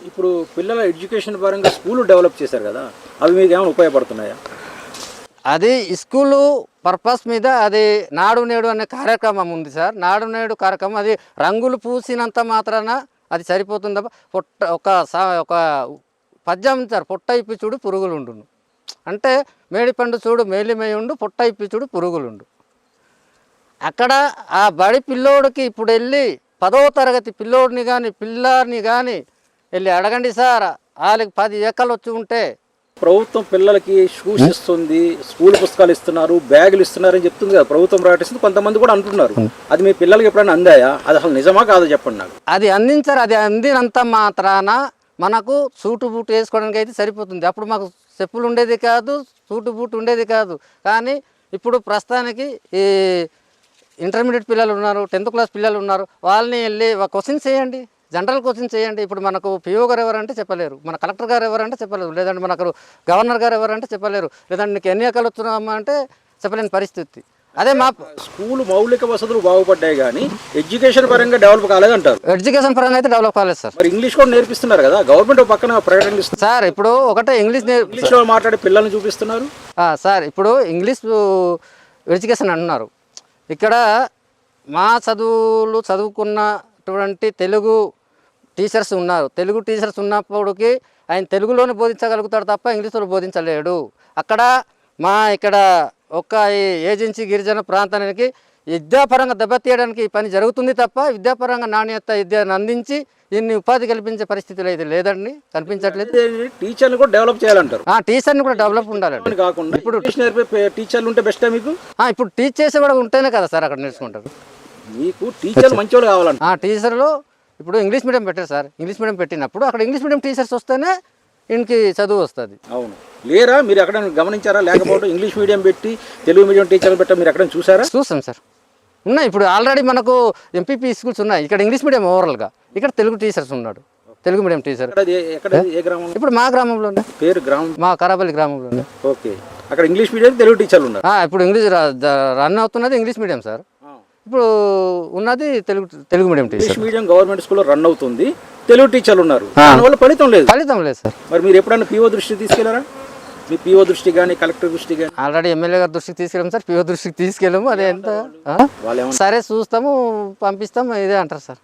ఇప్పుడు పిల్లల ఎడ్యుకేషన్ పరంగా స్కూల్ డెవలప్ చేశారు కదా అవి మీకు ఏమైనా ఉపయోగపడుతున్నాయా? అది స్కూలు పర్పస్ మీద అది నాడు నేడు అనే కార్యక్రమం ఉంది సార్. నాడు నేడు కార్యక్రమం అది రంగులు పూసినంత మాత్రాన అది సరిపోతుంది పొట్ట ఒక సా ఒక పద్యం సార్ పొట్ట ఇప్పి చూడు పురుగులు ఉండును అంటే మేడిపండు చూడు మేలిమేయుండు పొట్ట ఇప్పి చూడు పురుగులుండు. అక్కడ ఆ బడి పిల్లోడికి ఇప్పుడు వెళ్ళి పదవ తరగతి పిల్లోడిని కానీ పిల్లర్ని కానీ వెళ్ళి అడగండి సార్. వాళ్ళకి పది ఏకలు వచ్చి ఉంటే. ప్రభుత్వం పిల్లలకి షూస్ ఇస్తుంది స్కూల్ పుస్తకాలు ఇస్తున్నారు బ్యాగులు ఇస్తున్నారు అని చెప్తుంది కదా ప్రభుత్వం ప్రకటిస్తుంది. కొంతమంది కూడా అంటున్నారు. అది మీ పిల్లలకి ఎప్పుడైనా అందాయా? అది అసలు నిజమా కాదో చెప్పండి నాకు. అది అందించారు. అది అందినంత మాత్రాన మనకు సూటు బూటు వేసుకోవడానికి అయితే సరిపోతుంది. అప్పుడు మాకు చెప్పులు ఉండేది కాదు సూటు బూటు ఉండేది కాదు. కానీ ఇప్పుడు ప్రస్తుతానికి ఈ ఇంటర్మీడియట్ పిల్లలు ఉన్నారు టెన్త్ క్లాస్ పిల్లలు ఉన్నారు. వాళ్ళని వెళ్ళి క్వశ్చన్స్ చేయండి. జనరల్ క్వశ్చన్స్ చేయండి. ఇప్పుడు మనకు పిఓ గారు ఎవరంటే చెప్పలేరు. మన కలెక్టర్ గారు ఎవరంటే చెప్పలేరు. లేదంటే మనకు గవర్నర్ గారు ఎవరంటే చెప్పలేరు. లేదంటే నీకు ఎన్ని ఎకలు వస్తున్నామా అంటే చెప్పలేని పరిస్థితి. అదే మా స్కూల్ మౌలిక వసతులు బాగుపడ్డాయి కానీ ఎడ్యుకేషన్ పరంగా డెవలప్ కాలేదంటారు ఎడ్యుకేషన్ పరంగా అయితే డెవలప్ కాలేదు సార్. మరి ఇంగ్లీష్ కూడా నేర్పిస్తున్నారు కదా. గవర్నమెంట్ పక్కన ప్రకటన ఇస్తుంది సార్ ఇప్పుడు ఒకటే ఇంగ్లీష్ ఇంగ్లీష్లో మాట్లాడే పిల్లల్ని చూపిస్తున్నారు. సార్ ఇప్పుడు ఇంగ్లీష్ ఎడ్యుకేషన్ అంటున్నారు ఇక్కడ మా చదువులు చదువుకున్నటువంటి తెలుగు టీచర్స్ ఉన్నారు. తెలుగు టీచర్స్ ఉన్నప్పటికి ఆయన తెలుగులోనే బోధించగలుగుతాడు తప్ప ఇంగ్లీష్లో బోధించలేడు. అక్కడ మా ఇక్కడ ఒక్క ఈ ఏజెన్సీ గిరిజన ప్రాంతానికి విద్యాపరంగా దెబ్బతీయడానికి ఈ పని జరుగుతుంది తప్ప విద్యాపరంగా నాణ్యత విద్యను అందించి దీన్ని ఉపాధి కల్పించే పరిస్థితులు అయితే లేదండి. కనిపించట్లేదు. టీచర్లు కూడా డెవలప్ చేయాలంటారు. ఆ టీచర్ని కూడా డెవలప్ ఉండాలండి. కాకుండా ఇప్పుడు టీచర్లు ఉంటే బెస్టా మీకు? ఇప్పుడు టీచ్ కూడా ఉంటేనే కదా సార్ అక్కడ నేర్చుకుంటారు. మీకు టీచర్లు మంచోళ్ళు కావాలంట. ఆ టీచర్లు ఇప్పుడు ఇంగ్లీష్ మీడియం పెట్టారు సార్. ఇంగ్లీష్ మీడియం పెట్టినప్పుడు అక్కడ ఇంగ్లీష్ మీడియం టీచర్స్ వస్తేనే ఇంటికి చదువు వస్తుంది. అవును. లేరా? మీరు ఎక్కడ గమనించారా? లేకపోతే ఇంగ్లీష్ మీడియం పెట్టి తెలుగు మీడియం టీచర్లు పెట్టా మీరు ఎక్కడ చూసారా? చూస్తాం సార్. ఉన్నాయి. ఇప్పుడు ఆల్రెడీ మనకు ఎంపీపీ స్కూల్స్ ఉన్నాయి. ఇక్కడ ఇంగ్లీష్ మీడియం ఓవరాల్గా. ఇక్కడ తెలుగు టీచర్స్ ఉన్నాడు. Telugu medium teacher. ఇప్పుడు మా గ్రామంలోనే పేరు గ్రామం? మా కరాపల్లి గ్రామంలోనే ఓకే. అక్కడ ఇంగ్లీష్ మీడియం తెలుగు టీచర్లు ఉన్నారు. ఇప్పుడు ఇంగ్లీష్ రన్ అవుతున్నది ఇంగ్లీష్ మీడియం సార్. ఇప్పుడు ఉన్నది Telugu Telugu medium teacher. English medium government స్కూల్లో రన్ అవుతుంది. తెలుగు టీచర్లు ఉన్నారు. దానివల్ల ఫలితం లేదు. ఫలితం లేదు సార్. మరి మీరు ఎప్పుడైనా పిఓ దృష్టి తీసుకెళ్ళారా? మీ పిఓ దృష్టి కానీ కలెక్టర్ దృష్టి కానీ? ఆల్రెడీ ఎమ్మెల్యే గారి దృష్టికి తీసుకెళ్ళాము సార్. పిఓ దృష్టికి తీసుకెళ్ళాము. అదే ఎంత? సరే చూస్తాము పంపిస్తాము ఇదే అంటారు సార్.